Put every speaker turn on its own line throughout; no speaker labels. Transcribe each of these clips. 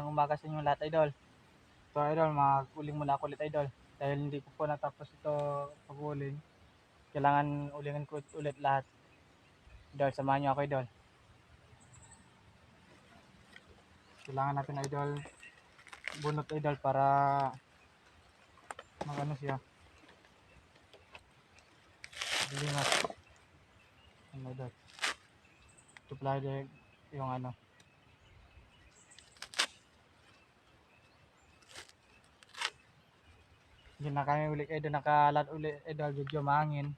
umaga sa inyo lahat idol. So idol, mag-uling muna ako ulit idol. Dahil hindi ko po natapos ito pag-uling. Kailangan ulingan ko ulit lahat. Idol, samahan niyo ako idol. Kailangan natin idol bunot idol para magano siya. Lingat. Ano idol. Idol, yung ano. Hindi na kami ulit idol, nakalat ulit idol, medyo mahangin.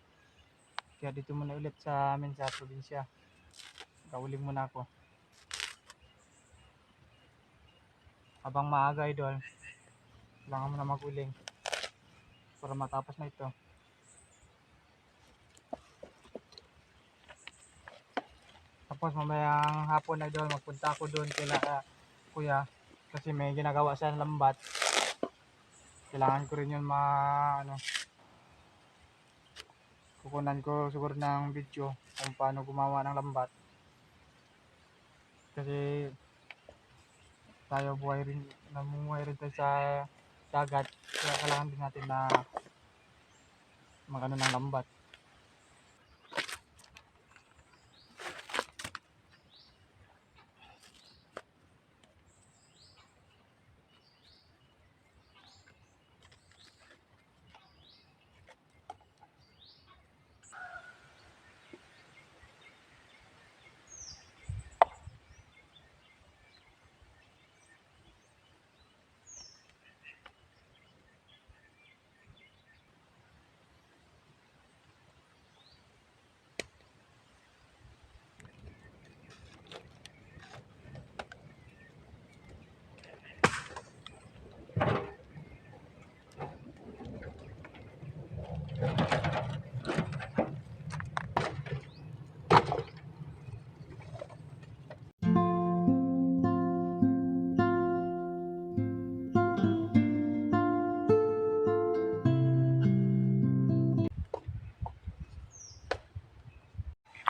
Kaya dito muna ulit sa amin sa probinsya. Kauling muna ako. Habang maaga idol, kailangan mo na maguling para matapos na ito. Tapos mamayang hapon idol, magpunta ako doon kila ah, kuya kasi may ginagawa sa lambat. Kailangan ko rin yun ma ano kukunan ko siguro ng video kung paano gumawa ng lambat. Kasi tayo buhay rin, namumuhay rin tayo sa dagat. Kaya kailangan din natin na magano ng lambat.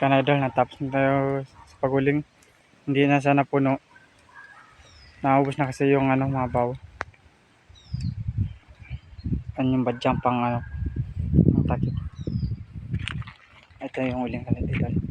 Kanadol, natapos na tayo sa paguling. Hindi na sana puno. Naubos na kasi yung ano, mga baw. Ano yung badyang pang ano, ang takip. Ito yung uling kanadol.